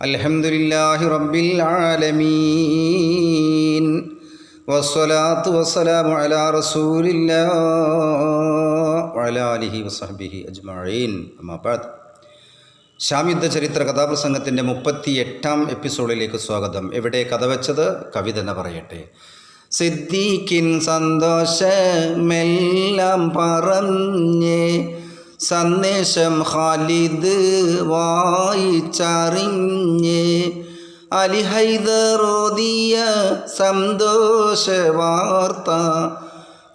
الحمد لله رب العالمين والصلاة والسلام على رسول الله وعلى آله وصحبه أجمعين أما بعد ശാമിയുദ്ധ ചരിത്ര കഥാപ്രസംഗത്തിൻ്റെ മുപ്പത്തി എട്ടാം എപ്പിസോഡിലേക്ക് സ്വാഗതം എവിടെ കഥ വെച്ചത് കവി തന്നെ പറയട്ടെ സിദ്ദീഖിൻ സന്തോഷമെല്ലാം പറഞ്ഞ് സന്ദേശം ഖാലിദ് വായിച്ചറിഞ്ഞ് അലി ഹൈദറോദിയ സന്തോഷ വാർത്ത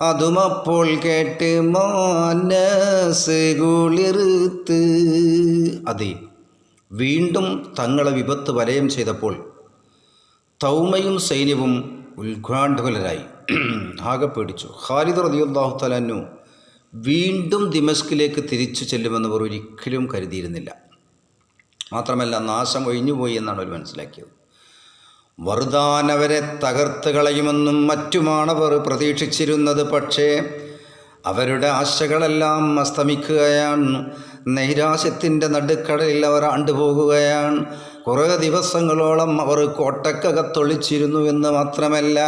അതുമപ്പോൾ കേട്ട് മാനസ് കുളിർത്ത്. അതെ വീണ്ടും തങ്ങളെ വിപത്ത് വലയം ചെയ്തപ്പോൾ തൗമയും സൈന്യവും ഉത്ഘാണ്ഡകുലരായി ആകെ പേടിച്ചു. ഖാലിദ് റതിയുല്ലാഹു തലാനു വീണ്ടും ദിമസ്കിലേക്ക് തിരിച്ചു ചെല്ലുമെന്ന് അവർ ഒരിക്കലും കരുതിയിരുന്നില്ല. മാത്രമല്ല നാശം ഒഴിഞ്ഞുപോയി എന്നാണ് അവർ മനസ്സിലാക്കിയത്. വറുതാനവരെ തകർത്ത് കളയുമെന്നും മറ്റുമാണവർ പ്രതീക്ഷിച്ചിരുന്നത്. പക്ഷേ അവരുടെ ആശകളെല്ലാം അസ്തമിക്കുകയാണ്. നൈരാശ്യത്തിന്റെ നടുക്കടലിൽ അവർ ആണ്ടുപോകുകയാണ്. കുറേ ദിവസങ്ങളോളം അവർ കോട്ടക്കകത്തൊളിച്ചിരുന്നു എന്ന് മാത്രമല്ല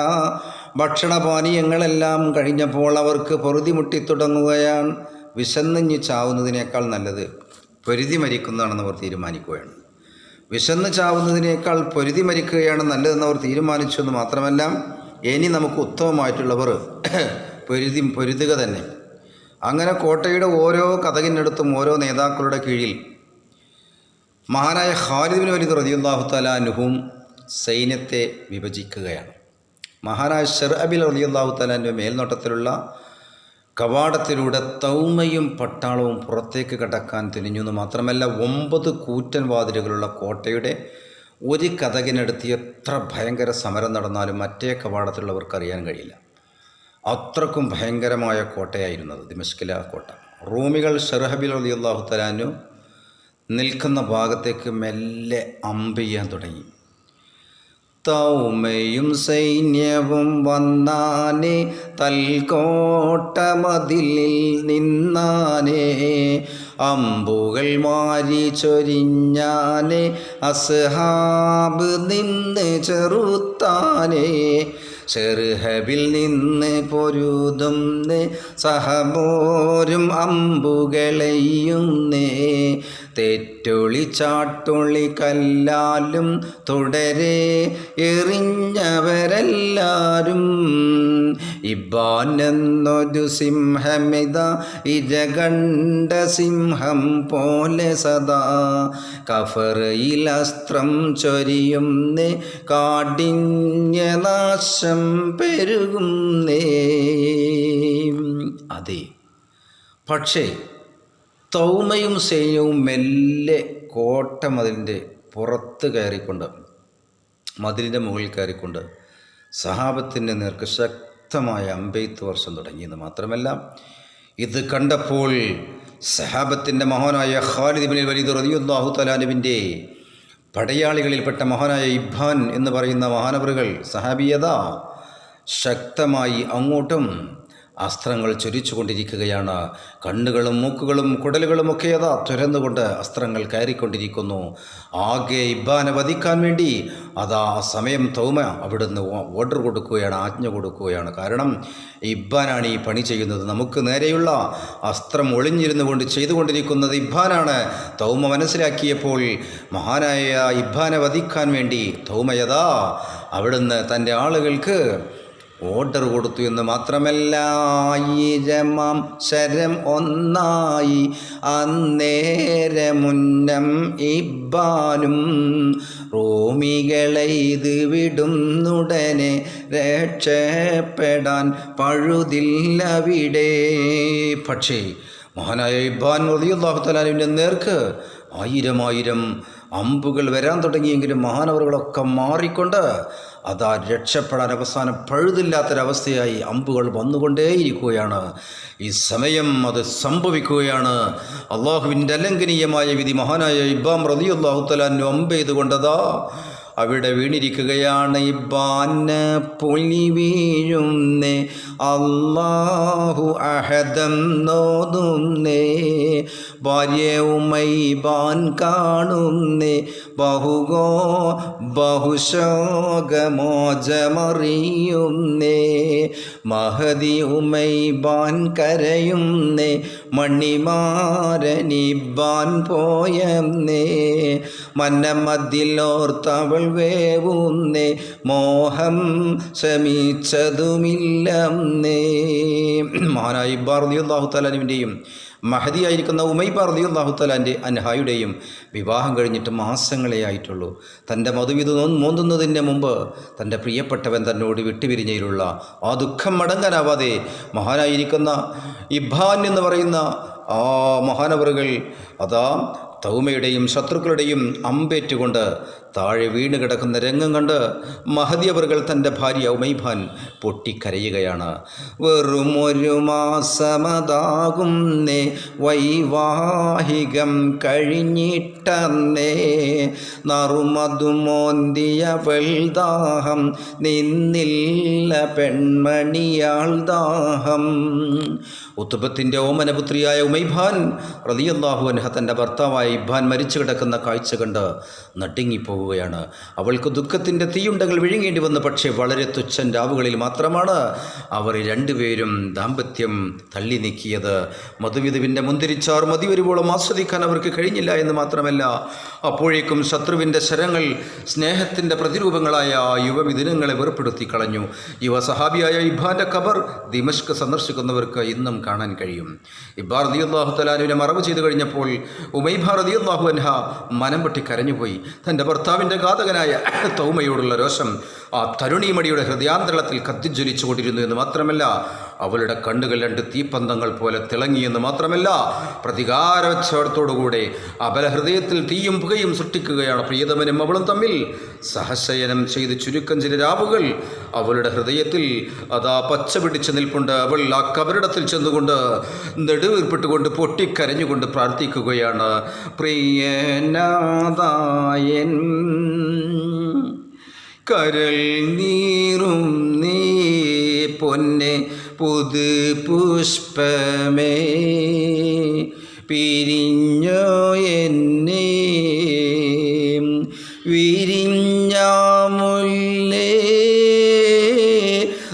ഭക്ഷണപാനീയങ്ങളെല്ലാം കഴിഞ്ഞപ്പോൾ അവർക്ക് പൊറുതി മുട്ടിത്തുടങ്ങുകയാണ്. വിശന്നിഞ്ഞ് ചാവുന്നതിനേക്കാൾ നല്ലത് പൊരുതി മരിക്കുന്നതാണെന്ന് അവർ തീരുമാനിക്കുകയാണ്. വിശന്ന് ചാവുന്നതിനേക്കാൾ പൊരുതി മരിക്കുകയാണ് നല്ലതെന്ന് അവർ തീരുമാനിച്ചു എന്ന് മാത്രമല്ല ഇനി നമുക്ക് ഉത്തമമായിട്ടുള്ളവർ പൊരുതി പൊരുതുക തന്നെ. അങ്ങനെ കോട്ടയുടെ ഓരോ കഥകിനടുത്തും ഓരോ നേതാക്കളുടെ കീഴിൽ മഹാനായ ഹാലിദിന് വലിയ റതിയുല്ലാഹു നുഹും സൈന്യത്തെ വിഭജിക്കുകയാണ്. മഹാനായ ഷെർ അബിൽ റതിയുല്ലാഹു തലാന്റെ മേൽനോട്ടത്തിലുള്ള കവാടത്തിലൂടെ തൗമയും പട്ടാളവും പുറത്തേക്ക് കടക്കാൻ തിരിഞ്ഞു എന്ന് മാത്രമല്ല ഒമ്പത് കൂറ്റൻ വാതിലുകളുള്ള കോട്ടയുടെ ഒരു കഥകിനടുത്ത് എത്ര ഭയങ്കര സമരം നടന്നാലും മറ്റേ കവാടത്തിലുള്ളവർക്ക് അറിയാൻ കഴിയില്ല. അത്രക്കും ഭയങ്കരമായ കോട്ടയായിരുന്നത് ദിമഷ്കില കോട്ട. റൂമികൾ ഷെർഹബിൽ അലിയല്ലാഹു തലാനു നിൽക്കുന്ന ഭാഗത്തേക്ക് മെല്ലെ അമ്പ് ചെയ്യാൻ തുടങ്ങി. തൗമയും സൈന്യവും വന്നാനെ തൽക്കോട്ടമതിലിൽ നിന്നാനെ. അമ്പുകൾ മാരി ചൊരിഞ്ഞാനെ അസ്ഹാബ് നിന്ന് ചെറുത്താനെ. ചെറുഹബിൽ നിന്ന് പൊരുതും സഹബോരും അമ്പുകളെയുന്നേ. തെറ്റൊളി ചാട്ടൊളി കല്ലാലും തുടരെ എറിഞ്ഞവരെല്ലാരും. ഇബാൻ എന്നൊരു സിംഹമിത ഇരകണ്ട സിംഹം പോലെ സദാ. കഫറയിൽ അസ്ത്രം ചൊരിയുന്നേ കാഠിന്യനാശം പെരുകുന്നേ. അതെ പക്ഷേ തൗമയും സൈന്യവും മെല്ലെ കോട്ട മതിലിന്റെ പുറത്ത് കയറിക്കൊണ്ട് മതിലിന്റെ മുകളിൽ കയറിക്കൊണ്ട് സഹാബത്തിന്റെ നേർക്ക് ശക്തമായ അമ്പെയ്ത്ത് വർഷം തുടങ്ങിയെന്ന് മാത്രമല്ല ഇത് കണ്ടപ്പോൾ സഹാബത്തിന്റെ മഹാനായ ഖാലിദ് ബിൻ വലീദ് റതിയുല്ലാഹു തലാലുവിന്റെ പടയാളികളിൽപ്പെട്ട മഹാനായ ഇബ്ബാൻ എന്ന് പറയുന്ന മഹാനവറുകൾ സഹാബിയത ശക്തമായി അങ്ങോട്ടും അസ്ത്രങ്ങൾ ചൊരിച്ചുകൊണ്ടിരിക്കുകയാണ്. കണ്ണുകളും മൂക്കുകളും കുടലുകളും ഒക്കെ അതാ തുരന്നുകൊണ്ട് അസ്ത്രങ്ങൾ കയറിക്കൊണ്ടിരിക്കുന്നു. ആകെ ഇബ്ബാനെ വധിക്കാൻ വേണ്ടി അതാ സമയം തൗമ അവിടുന്ന് ഓർഡർ കൊടുക്കുകയാണ് ആജ്ഞ കൊടുക്കുകയാണ്. കാരണം ഇബ്ബാനാണ് ഈ പണി ചെയ്യുന്നത്. നമുക്ക് നേരെയുള്ള അസ്ത്രം ഒളിഞ്ഞിരുന്നു കൊണ്ട് ചെയ്തുകൊണ്ടിരിക്കുന്നത് ഇബ്ബാനാണ്. തൗമ മനസ്സിലാക്കിയപ്പോൾ മഹാനായ ഇബ്ബാനെ വധിക്കാൻ വേണ്ടി തൗമയതാ അവിടുന്ന് തന്റെ ആളുകൾക്ക് ഓർഡർ കൊടുത്തു എന്ന് മാത്രമല്ല ആയിരമാം ശരം ഒന്നായി. അന്നേരമുന്നം ഇബ്ബാനും റോമികളെ ഇത് വിടുന്നുടനെ രക്ഷപ്പെടാൻ പഴുതില്ലവിടെ. പക്ഷേ മഹാനായ ഇബ്ബാൻ റളിയല്ലാഹു നേർക്ക് ആയിരം ആയിരം അമ്പുകൾ വരാൻ തുടങ്ങിയെങ്കിലും മഹാനവറുകളൊക്കെ മാറിക്കൊണ്ട് അതാ രക്ഷപ്പെടാൻ അവസാനം പഴുതില്ലാത്തൊരവസ്ഥയായി അമ്പുകൾ വന്നുകൊണ്ടേയിരിക്കുകയാണ്. ഈ സമയം അത് സംഭവിക്കുകയാണ്. അള്ളാഹുവിന്റെ അലംഘനീയമായ വിധി മഹാനായ ഇബ്ബാം റതി അള്ളാഹു തലാന്നു അമ്പ് ചെയ്തുകൊണ്ടതാ അവിടെ വീണിരിക്കുകയാണ് ഇബ്ബാന് പൊളി വീഴുന്നേ. അള്ളാഹു അഹദം നോതുന്നേ. ഭാര്യ ഉമൈബാൻ കാണുന്നേ. ബഹുഗോ ബഹുശോകമോജമറിയുന്നേ മഹതി ഉമൈബാൻ കരയുന്നേ. മണിമാരനിബാൻ പോയെന്നേ മന്നമതിലോർത്തവൾ വേവുന്നേ മോഹം ശമിച്ചതുമില്ലെന്നേ. മാനായി ബാർദിയുല്ലാഹു തലാനുവിന്റെയും മഹതിയായിരിക്കുന്ന ഉമൈബ റളിയല്ലാഹു തലാന്റെ അൻഹായുടെയും വിവാഹം കഴിഞ്ഞിട്ട് മാസങ്ങളേ ആയിട്ടുള്ളൂ. തന്റെ മധുവിധ മോന്തുന്നതിന് മുമ്പ് തന്റെ പ്രിയപ്പെട്ടവൻ തന്നോട് വിട്ടുപിരിഞ്ഞതിലുള്ള ആ ദുഃഖം മടങ്ങാനാവാതെ മഹാനായിരിക്കുന്ന ഇബ്ബാൻ എന്ന് പറയുന്ന ആ മഹാനവറുകൾ അതാ തൗമയുടെയും ശത്രുക്കളുടെയും അമ്പേറ്റുകൊണ്ട് താഴെ വീണ് കിടക്കുന്ന രംഗം കണ്ട് മഹദിയവറുകൾ തന്റെ ഭാര്യ ഉമൈഭാൻ പൊട്ടിക്കരയുകയാണ്. വെറുമൊരു മാസമതാകുന്നേ വൈവാഹികം കഴിഞ്ഞിട്ടന്നേ നറുമതുമോന്തിയ വെൽദാഹം നിന്നില്ല പെൺമണിയാൾ ദാഹം. ഉത്തുബത്തിന്റെ ഓമനപുത്രിയായ ഉമൈഭാൻ റതിയല്ലാഹു അൻഹ തന്റെ ഭർത്താവായ ഇബ്ബാൻ മരിച്ചു കിടക്കുന്ന കാഴ്ച കണ്ട് നടുങ്ങിപ്പോവുകയാണ്. അവൾക്ക് ദുഃഖത്തിന്റെ തീയുണ്ടകൾ വിഴുങ്ങേണ്ടി വന്നു. പക്ഷേ വളരെ തുച്ഛൻ രാവുകളിൽ മാത്രമാണ് അവർ രണ്ടുപേരും ദാമ്പത്യം തള്ളി നീക്കിയത്. മധുവിധുവിന്റെ മുന്തിരിച്ചാർ മതി വരുവോളം ആസ്വദിക്കാൻ അവർക്ക് കഴിഞ്ഞില്ല എന്ന് മാത്രമല്ല അപ്പോഴേക്കും ശത്രുവിന്റെ ശരങ്ങൾ സ്നേഹത്തിന്റെ പ്രതിരൂപങ്ങളായ ആ വെറുപ്പെടുത്തി കളഞ്ഞു. യുവ സഹാബിയായ ഇബ്ബാന്റെ ഖബർ ദിമഷ്ക് സന്ദർശിക്കുന്നവർക്ക് ഇന്നും കാണാൻ കഴിയും. ഇബ്ബാർ അള്ളാഹു തലാനുവിനെ മറവ് ചെയ്തു കഴിഞ്ഞപ്പോൾ ഉമൈബ റതി അള്ളാഹു അൻഹ മനം പൊട്ടി കരഞ്ഞുപോയി. തന്റെ ഭർത്താവിന്റെ ഘാതകനായ തൗമയോടുള്ള രോഷം ആ തരുണീമടിയുടെ ഹൃദയാന്തരത്തിൽ കത്തിജ്വലിച്ചു കൊണ്ടിരുന്നു എന്ന് മാത്രമല്ല അവളുടെ കണ്ണുകൾ രണ്ട് തീപ്പന്തങ്ങൾ പോലെ തിളങ്ങിയെന്ന് മാത്രമല്ല പ്രതികാരവച്ചോടത്തോടുകൂടെ അബല ഹൃദയത്തിൽ തീയും പുകയും സൃഷ്ടിക്കുകയാണ് പ്രിയതമനും അവളും തമ്മിൽ. സഹശയനം ചെയ്ത് ചുരുക്കം ചില രാവുകൾ അവളുടെ ഹൃദയത്തിൽ അതാ പച്ച പിടിച്ച് നിൽപ്പുണ്ട്. അവൾ ആ കബറിടത്തിൽ ചെന്നുകൊണ്ട് നെടുവീർപ്പിട്ടുകൊണ്ട് പൊട്ടിക്കരഞ്ഞുകൊണ്ട് പ്രാർത്ഥിക്കുകയാണ്. പ്രിയനാദായൻ കരൽ നീറും നീ പൊന്നെ പുതു പുഷ്പമേ പിരിഞ്ഞോ എന്നെ? വിരിഞ്ഞാമുല്ലേ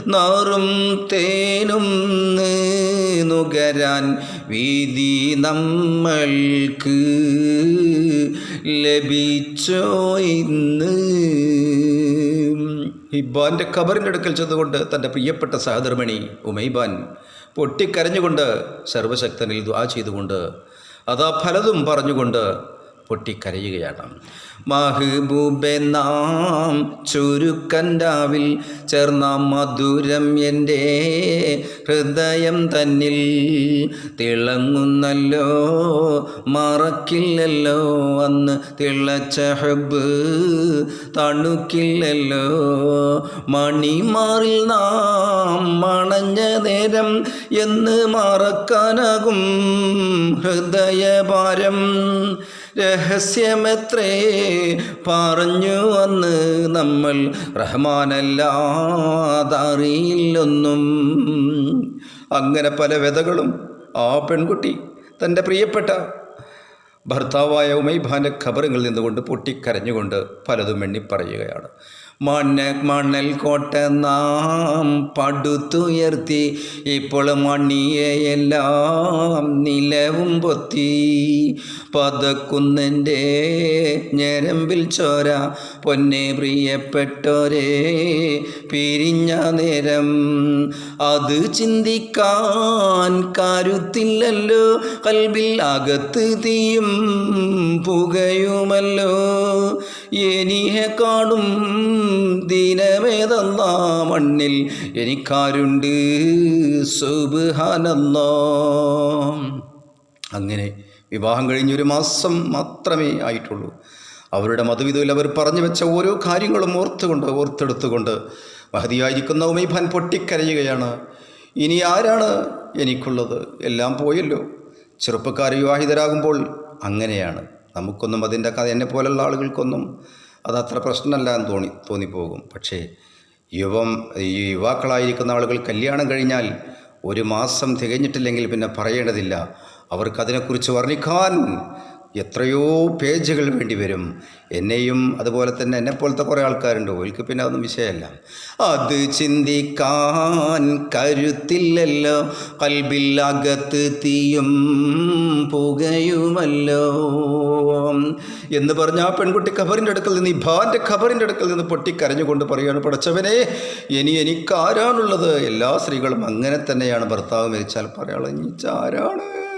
നറും തേനും നുകരാൻ വിധി നമ്മൾക്ക് ലഭിച്ചോ ഇന്ന്? ഇബ്ബാന്റെ ഖബറിന്റെ അടുക്കൽ ചെന്നുകൊണ്ട് തന്റെ പ്രിയപ്പെട്ട സഹധർമ്മിണി ഉമൈബാൻ പൊട്ടിക്കരഞ്ഞുകൊണ്ട് സർവശക്തനിൽ ദ്വാ ചെയ്തുകൊണ്ട് അതാ ഫലതും പറഞ്ഞുകൊണ്ട് പൊട്ടിക്കരയുകയാണ്. മഹബൂബെ നാം ചുരുക്കൻഡാവിൽ ചേർന്ന മധുരം എന്റെ ഹൃദയം തന്നിൽ തിളങ്ങുന്നല്ലോ മറക്കില്ലല്ലോ അന്ന് തിളച്ച ഹബ്ബ് തണുക്കില്ലല്ലോ. മണിമാറിൽ നാം മണഞ്ഞ നേരം എന്ന് മറക്കാനാകും ഹൃദയഭാരം. രഹസ്യമെത്രേ പറഞ്ഞു അന്ന് നമ്മൾ റഹ്മാനല്ലാതറിയില്ലൊന്നും. അങ്ങനെ പല വ്യതകളും ആ പെൺകുട്ടി തന്റെ പ്രിയപ്പെട്ട ഭർത്താവായ ഉമൈഭാന്റെ ഖബറുകളിൽ നിന്നുകൊണ്ട് പൊട്ടിക്കരഞ്ഞുകൊണ്ട് പലതും എണ്ണി പറയുകയാണ് മണ്ണ മണൽ കോട്ട നാം പടുത്തുയർത്തി. ഇപ്പോൾ മണിയെയെല്ലാം നിലവും പൊത്തി. പതക്കുന്നന്റെ ഞരമ്പിൽ ചോര. പൊന്നെ പ്രിയപ്പെട്ടോരെ പിരിഞ്ഞ നേരം. അത് ചിന്തിക്കാൻ കരുത്തില്ലല്ലോ. കൽബിൽ അകത്ത് തീയും പുകയുമല്ലോ. എനിയെ കാണും ദിനമേതന്ന മണ്ണിൽ. എനിക്കാരുണ്ട്. സുബാനല്ലോ അങ്ങനെ വിവാഹം കഴിഞ്ഞൊരു മാസം മാത്രമേ ആയിട്ടുള്ളൂ. അവരുടെ മതവിധയിൽ അവർ പറഞ്ഞു വെച്ച ഓരോ കാര്യങ്ങളും ഓർത്തുകൊണ്ട് ഓർത്തെടുത്തുകൊണ്ട് മഹതിയായിരിക്കുന്ന ഉമൈഫാൻ പൊട്ടിക്കരയുകയാണ്. ഇനി ആരാണ് എനിക്കുള്ളത്? എല്ലാം പോയല്ലോ. ചെറുപ്പക്കാർ വിവാഹിതരാകുമ്പോൾ അങ്ങനെയാണ്. നമുക്കൊന്നും അതിന്റെ കഥ എന്നെ പോലുള്ള ആളുകൾക്കൊന്നും അത് അത്ര പ്രശ്നമല്ല എന്ന് തോന്നി തോന്നിപ്പോകും. പക്ഷേ യുവം ഈ യുവാക്കളായിരിക്കുന്ന ആളുകൾ കല്യാണം കഴിഞ്ഞാൽ ഒരു മാസം തികഞ്ഞിട്ടില്ലെങ്കിൽ പിന്നെ പറയേണ്ടതില്ല. അവർക്കതിനെക്കുറിച്ച് വർണിക്കാൻ എത്രയോ പേജുകൾ വേണ്ടി വരും. എന്നെയും അതുപോലെ തന്നെ എന്നെപ്പോലത്തെ കുറേ ആൾക്കാരുണ്ട്. ഓൽക്ക് പിന്നെ അതൊന്നും വിഷയമല്ല. അത് ചിന്തിക്കാൻ കരുത്തില്ലല്ലോ. കൽബില്ലകത്ത് തീയും പുകയുമല്ലോ. എന്ന് പറഞ്ഞ ആ പെൺകുട്ടി ഖബറിന്റെ അടുക്കൽ നിന്ന് ഇഭാന്റെ ഖബറിന്റെ അടുക്കൽ നിന്ന് പൊട്ടിക്കരഞ്ഞുകൊണ്ട് പറയുകയാണ് പഠിച്ചവനെ ഇനി എനിക്കാരാണുള്ളത്? എല്ലാ സ്ത്രീകളും അങ്ങനെ തന്നെയാണ്. ഭർത്താവ് മരിച്ചാൽ പറയാളെ ആരാണ്?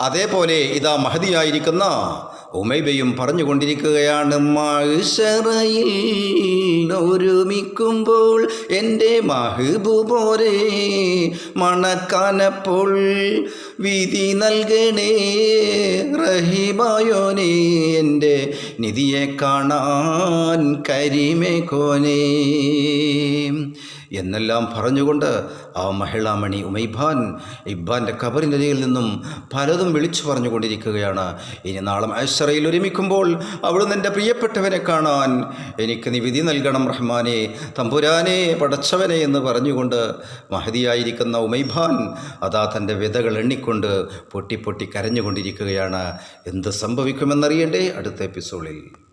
അതേപോലെ ഇതാ മഹതിയായിരിക്കുന്ന ഉമൈബയും പറഞ്ഞുകൊണ്ടിരിക്കുകയാണ് മഹിഷറയിൽ ഒരുമിക്കുമ്പോൾ എന്റെ മഹബൂബോരെ മണക്കാനപ്പോൾ വിധി നൽകണേ റഹിമായോനെ എന്റെ നിധിയെ കാണാൻ കരിമേ കോനേ. എന്നെല്ലാം പറഞ്ഞുകൊണ്ട് ആ മഹിളാമണി ഉമൈബാൻ ഇബ്ബാന്റെ കബറിന്റെ അരികിൽ നിന്നും പലതും വിളിച്ചു പറഞ്ഞുകൊണ്ടിരിക്കുകയാണ്. ഇനി നാളെ ഐശ്വറയിൽ ഒരുമിക്കുമ്പോൾ അവിടുന്ന് എന്റെ പ്രിയപ്പെട്ടവനെ കാണാൻ എനിക്ക് നിവിധി നൽകണം റഹ്മാനെ തമ്പുരാനെ പടച്ചവനെ എന്ന് പറഞ്ഞുകൊണ്ട് മഹതിയായിരിക്കുന്ന ഉമൈബാൻ അതാ തന്റെ വിതകൾ എണ്ണിക്കൊണ്ട് പൊട്ടി പൊട്ടി കരഞ്ഞുകൊണ്ടിരിക്കുകയാണ്. എന്ത് സംഭവിക്കുമെന്നറിയണ്ടേ? അടുത്ത എപ്പിസോഡിൽ.